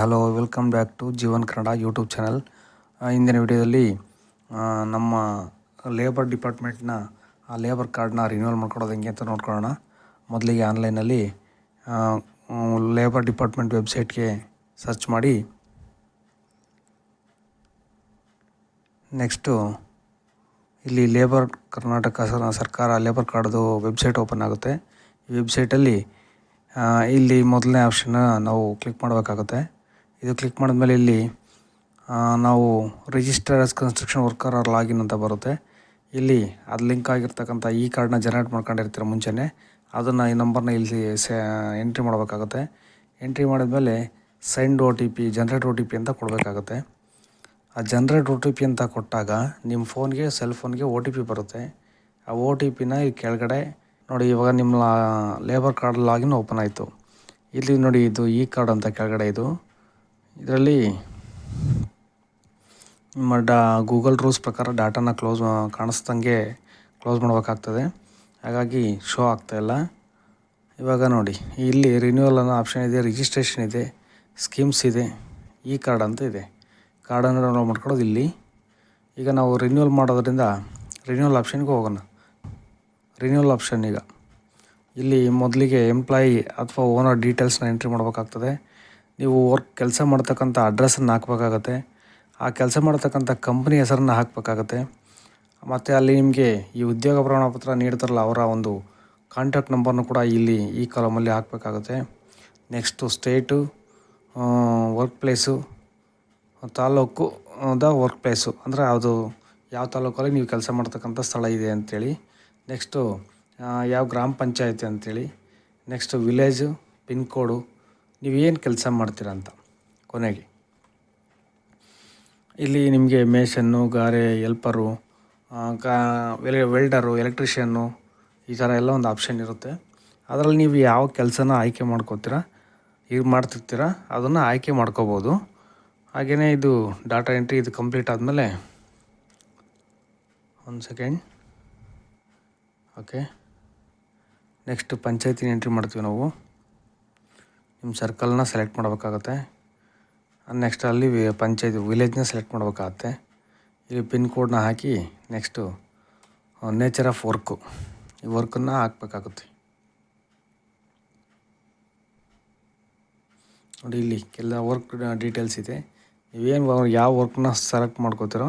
Hello welcome back to Jeevan Kannada YouTube channel ಇಂದಿನ ವಿಡಿಯೋದಲ್ಲಿ ನಮ್ಮ ಲೇಬರ್ ಡಿಪಾರ್ಟ್ಮೆಂಟ್ನ ಆ ಲೇಬರ್ ಕಾರ್ಡ್ನ ರಿನ್ಯೂವಲ್ ಮಾಡ್ಕೊಡೋದು ಹೆಂಗೆ ಅಂತ ನೋಡ್ಕೊಳ್ಳೋಣ. ಮೊದಲಿಗೆ ಆನ್ಲೈನಲ್ಲಿ ಲೇಬರ್ ಡಿಪಾರ್ಟ್ಮೆಂಟ್ ವೆಬ್ಸೈಟ್ಗೆ ಸರ್ಚ್ ಮಾಡಿ. ನೆಕ್ಸ್ಟು ಇಲ್ಲಿ ಲೇಬರ್ ಕರ್ನಾಟಕ ಸರ್ಕಾರ ಲೇಬರ್ ಕಾರ್ಡ್ದು ವೆಬ್ಸೈಟ್ ಓಪನ್ ಆಗುತ್ತೆ. ಈ ವೆಬ್ಸೈಟಲ್ಲಿ ಇಲ್ಲಿ ಮೊದಲನೇ ಆಪ್ಷನ್ನ ನಾವು ಕ್ಲಿಕ್ ಮಾಡಬೇಕಾಗುತ್ತೆ. ಇದು ಕ್ಲಿಕ್ ಮಾಡಿದ್ಮೇಲೆ ಇಲ್ಲಿ ನಾವು register as construction worker or login ಅಂತ ಬರುತ್ತೆ. ಇಲ್ಲಿ ಅದು ಲಿಂಕ್ ಆಗಿರ್ತಕ್ಕಂಥ ಈ ಕಾರ್ಡ್ನ ಜನರೇಟ್ ಮಾಡ್ಕೊಂಡಿರ್ತೀರ ಮುಂಚೆನೇ. ಅದನ್ನು ಈ ನಂಬರ್ನ ಇಲ್ಲಿ ಎಂಟ್ರಿ ಮಾಡಬೇಕಾಗುತ್ತೆ. ಎಂಟ್ರಿ ಮಾಡಿದ್ಮೇಲೆ send O T P generate O T P ಅಂತ ಕೊಡಬೇಕಾಗುತ್ತೆ. ಆ ಜನ್ರೇಟ್ ಒ ಟಿ ಪಿ ಅಂತ ಕೊಟ್ಟಾಗ ನಿಮ್ಮ ಫೋನ್ಗೆ ಸೆಲ್ ಫೋನ್ಗೆ ಒ ಟಿ ಪಿ ಬರುತ್ತೆ. ಆ ಒ ಟಿ ಪಿನ ಈ ಕೆಳಗಡೆ, ನೋಡಿ ಇವಾಗ ನಿಮ್ಮ ಲೇಬರ್ ಕಾರ್ಡ್ ಲಾಗಿನ್ ಓಪನ್ ಆಯಿತು. ಇಲ್ಲಿ ನೋಡಿ ಇದು ಈ ಕಾರ್ಡ್ ಅಂತ ಕೆಳಗಡೆ ಇದು. ಇದರಲ್ಲಿ ನಿಮ್ಮ ಡಾ ಗೂಗಲ್ ರೂಲ್ಸ್ ಪ್ರಕಾರ ಡಾಟಾನ ಕ್ಲೋಸ್ ಕಾಣಿಸ್ದಂಗೆ ಕ್ಲೋಸ್ ಮಾಡಬೇಕಾಗ್ತದೆ. ಹಾಗಾಗಿ ಶೋ ಆಗ್ತಾಯಿಲ್ಲ ಇವಾಗ ನೋಡಿ, ಇಲ್ಲಿ ರಿನ್ಯೂವಲ್ ಅನ್ನೋ ಆಪ್ಷನ್ ಇದೆ ರಿಜಿಸ್ಟ್ರೇಷನ್ ಇದೆ ಸ್ಕೀಮ್ಸ್ ಇದೆ, ಈ ಕಾರ್ಡ್ ಅಂತ ಇದೆ. ಕಾರ್ಡನ್ನು ಡೌನ್ಲೋಡ್ ಮಾಡ್ಕೊಳ್ಳೋದು ಇಲ್ಲಿ. ಈಗ ನಾವು ರಿನ್ಯೂವಲ್ ಮಾಡೋದ್ರಿಂದ ರಿನ್ಯೂವಲ್ ಆಪ್ಷನ್ಗೆ ಹೋಗೋಣ. ರಿನ್ಯೂವಲ್ ಆಪ್ಷನ್ ಈಗ. ಇಲ್ಲಿ ಮೊದಲಿಗೆ ಎಂಪ್ಲಾಯಿ ಅಥವಾ ಓನರ್ ಡೀಟೇಲ್ಸ್ನ ಎಂಟ್ರಿ ಮಾಡಬೇಕಾಗ್ತದೆ. ನೀವು ವರ್ಕ್ ಕೆಲಸ ಮಾಡ್ತಕ್ಕಂಥ ಅಡ್ರೆಸ್ಸನ್ನು ಹಾಕಬೇಕಾಗತ್ತೆ. ಆ ಕೆಲಸ ಮಾಡ್ತಕ್ಕಂಥ ಕಂಪ್ನಿ ಹೆಸರನ್ನು ಹಾಕಬೇಕಾಗತ್ತೆ. ಮತ್ತು ಅಲ್ಲಿ ನಿಮಗೆ ಈ ಉದ್ಯೋಗ ಪ್ರಮಾಣಪತ್ರ ನೀಡ್ತಾರಲ್ಲ ಅವರ ಒಂದು ಕಾಂಟ್ಯಾಕ್ಟ್ ನಂಬರ್ನು ಕೂಡ ಇಲ್ಲಿ ಈ ಕಾಲಮಲ್ಲಿ ಹಾಕಬೇಕಾಗುತ್ತೆ. Next state work place taluk, the work place ಅಂದರೆ ಅದು ಯಾವ ತಾಲೂಕಲ್ಲಿ ನೀವು ಕೆಲಸ ಮಾಡ್ತಕ್ಕಂಥ ಸ್ಥಳ ಇದೆ ಅಂಥೇಳಿ ನೆಕ್ಸ್ಟು ಯಾವ ಗ್ರಾಮ ಪಂಚಾಯತಿ ಅಂಥೇಳಿ ನೆಕ್ಸ್ಟು ವಿಲೇಜು ಪಿನ್ ಕೋಡು ನೀವೇನು ಕೆಲಸ ಮಾಡ್ತೀರ ಅಂತ ಕೊನೆಗೆ. ಇಲ್ಲಿ ನಿಮಗೆ ಮೇಷನ್ನು, ಗಾರೆ, ಎಲ್ಪರು ಕಾ ವೆಲ್ ವೆಲ್ಡರು, ಎಲೆಕ್ಟ್ರಿಷಿಯನ್ನು ಈ ಥರ ಎಲ್ಲ ಒಂದು ಆಪ್ಷನ್ ಇರುತ್ತೆ. ಅದರಲ್ಲಿ ನೀವು ಯಾವ ಕೆಲಸನ ಆಯ್ಕೆ ಮಾಡ್ಕೋತೀರಾ ಈಗ ಮಾಡ್ತಿರ್ತೀರ, ಅದನ್ನು ಆಯ್ಕೆ ಮಾಡ್ಕೋಬೋದು. ಹಾಗೆಯೇ ಇದು ಡಾಟಾ ಎಂಟ್ರಿ ಇದು ಕಂಪ್ಲೀಟ್ ಆದಮೇಲೆ ಒಂದು ಸೆಕೆಂಡ್. ಓಕೆ. ನೆಕ್ಸ್ಟ್ ಪಂಚಾಯತಿನ ಎಂಟ್ರಿ ಮಾಡ್ತೀವಿ ನಾವು. ನಿಮ್ಮ ಸರ್ಕಲ್ನ ಸೆಲೆಕ್ಟ್ ಮಾಡಬೇಕಾಗತ್ತೆ. ನೆಕ್ಸ್ಟ್ ಅಲ್ಲಿ ಪಂಚಾಯಿತಿ, ವಿಲೇಜ್ನ ಸೆಲೆಕ್ಟ್ ಮಾಡಬೇಕಾಗತ್ತೆ. ಇಲ್ಲಿ ಪಿನ್ ಕೋಡ್ನ ಹಾಕಿ ನೆಕ್ಸ್ಟು ನೇಚರ್ ಆಫ್ ವರ್ಕು ಈ ವರ್ಕನ್ನು ಹಾಕಬೇಕಾಗುತ್ತೆ. ನೋಡಿ ಇಲ್ಲಿ ಕೆಲ ವರ್ಕ್ ಡೀಟೇಲ್ಸ್ ಇದೆ. ನೀವೇನು ಯಾವ ವರ್ಕ್ನ ಸೆಲೆಕ್ಟ್ ಮಾಡ್ಕೋತಿರೋ,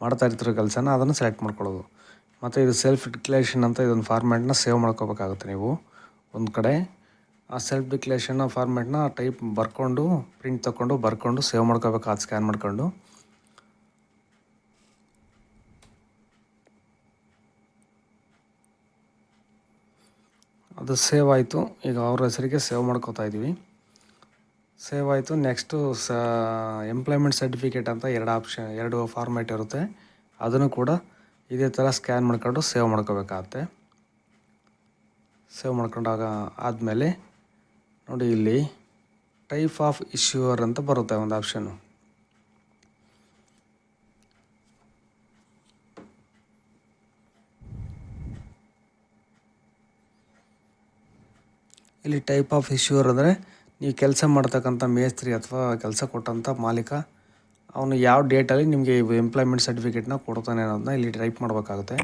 ಮಾಡ್ತಾ ಇರ್ತಿರೋ ಕೆಲಸನ ಅದನ್ನು ಸೆಲೆಕ್ಟ್ ಮಾಡ್ಕೊಳ್ಳೋದು. ಮತ್ತು ಇದು ಸೆಲ್ಫ್ ಡಿಕ್ಲೇಷನ್ ಅಂತ ಇದೊಂದು ಫಾರ್ಮ್ಯಾಟ್ನ ಸೇವ್ ಮಾಡ್ಕೋಬೇಕಾಗುತ್ತೆ ನೀವು. ಒಂದು ಕಡೆ ಆ ಸೆಲ್ಫ್ ಡಿಕ್ಲೇಷನ್ ಫಾರ್ಮ್ಯಾಟ್ನ ಟೈಪ್ ಬರ್ಕೊಂಡು ಪ್ರಿಂಟ್ ತೊಗೊಂಡು ಬರ್ಕೊಂಡು ಸೇವ್ ಮಾಡ್ಕೋಬೇಕು ಅದು ಸ್ಕ್ಯಾನ್ ಮಾಡ್ಕೊಂಡು. ಅದು ಸೇವ್ ಆಯಿತು. ಈಗ ಅವ್ರ ಹೆಸರಿಗೆ ಸೇವ್ ಮಾಡ್ಕೋತಾ ಇದ್ದೀವಿ ಸೇವ್ ಆಯಿತು. ನೆಕ್ಸ್ಟು ಸ ಎಂಪ್ಲಾಯ್ಮೆಂಟ್ ಸರ್ಟಿಫಿಕೇಟ್ ಅಂತ ಎರಡು ಆಪ್ಷನ್ ಎರಡು ಫಾರ್ಮ್ಯಾಟ್ ಇರುತ್ತೆ. ಅದನ್ನು ಕೂಡ ಇದೇ ಥರ ಸ್ಕ್ಯಾನ್ ಮಾಡ್ಕೊಂಡು ಸೇವ್ ಮಾಡ್ಕೋಬೇಕಾಗತ್ತೆ. ಸೇವ್ ಮಾಡ್ಕೊಂಡಾಗ ಆದಮೇಲೆ ನೋಡಿ ಇಲ್ಲಿ ಟೈಪ್ ಆಫ್ ಇಶ್ಯೂರ್ ಅಂತ ಬರುತ್ತೆ ಒಂದು ಆಪ್ಷನ್ನು ಇಲ್ಲಿ ಟೈಪ್ ಆಫ್ ಇಶ್ಯೂರ್ ಅಂದರೆ ನೀವು ಕೆಲಸ ಮಾಡ್ತಕ್ಕಂಥ ಮೇಸ್ತ್ರಿ ಅಥವಾ ಕೆಲಸ ಕೊಟ್ಟಂಥ ಮಾಲೀಕ, ಅವನು ಯಾವ ಡೇಟಲ್ಲಿ ನಿಮಗೆ ಎಂಪ್ಲಾಯ್ಮೆಂಟ್ ಸರ್ಟಿಫಿಕೇಟ್ನ ಕೊಡ್ತಾನೆ ಅನ್ನೋದನ್ನ ಇಲ್ಲಿ ಟೈಪ್ ಮಾಡಬೇಕಾಗುತ್ತೆ.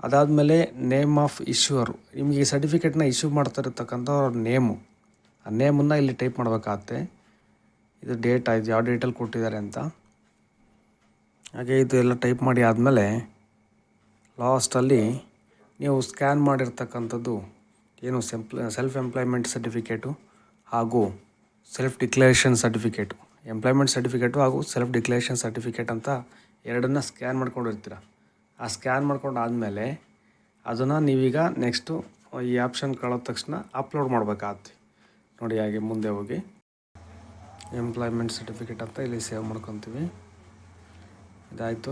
ಅದಾದಮೇಲೆ ನೇಮ್ ಆಫ್ ಇಶ್ಯೂರ್ ನಿಮಗೆ ಈ ಸರ್ಟಿಫಿಕೇಟ್ನ ಇಶ್ಯೂ ಮಾಡ್ತಾ ಇರತಕ್ಕಂಥ ಅವ್ರ ನೇಮು ನೇಮನ್ನು ಇಲ್ಲಿ ಟೈಪ್ ಮಾಡಬೇಕಾಗತ್ತೆ. ಇದು ಡೇಟ್ ಆಯ್ತು, ಯಾವ ಡೇಟಲ್ಲಿ ಕೊಟ್ಟಿದ್ದಾರೆ ಅಂತ. ಹಾಗೆ ಇದು ಎಲ್ಲ ಟೈಪ್ ಮಾಡಿ ಆದಮೇಲೆ ಲಾಸ್ಟಲ್ಲಿ ನೀವು ಸ್ಕ್ಯಾನ್ ಮಾಡಿರ್ತಕ್ಕಂಥದ್ದು ಏನು ಸೆಂಪ್ಲ ಸೆಲ್ಫ್ ಎಂಪ್ಲಾಯ್ಮೆಂಟ್ ಸರ್ಟಿಫಿಕೇಟು ಹಾಗೂ self declaration certificate employment certificate ಹಾಗೂ ಸೆಲ್ಫ್ ಡಿಕ್ಲರೇಷನ್ ಸರ್ಟಿಫಿಕೇಟ್ ಅಂತ ಎರಡನ್ನ ಸ್ಕ್ಯಾನ್ ಮಾಡ್ಕೊಂಡಿರ್ತೀರ. ಆ ಸ್ಕ್ಯಾನ್ ಮಾಡ್ಕೊಂಡು ಆದಮೇಲೆ ಅದನ್ನು ನೀವೀಗ ನೆಕ್ಸ್ಟು ಈ ಆಪ್ಷನ್ ಕಳೋದ ತಕ್ಷಣ ಅಪ್ಲೋಡ್ ಮಾಡಬೇಕಾಗತ್ತೆ. ನೋಡಿ ಹಾಗೆ ಮುಂದೆ ಹೋಗಿ. ಎಂಪ್ಲಾಯ್ಮೆಂಟ್ ಸರ್ಟಿಫಿಕೇಟ್ ಅಂತ ಇಲ್ಲಿ ಸೇವ್ ಮಾಡ್ಕೊತೀವಿ. ಇದಾಯಿತು.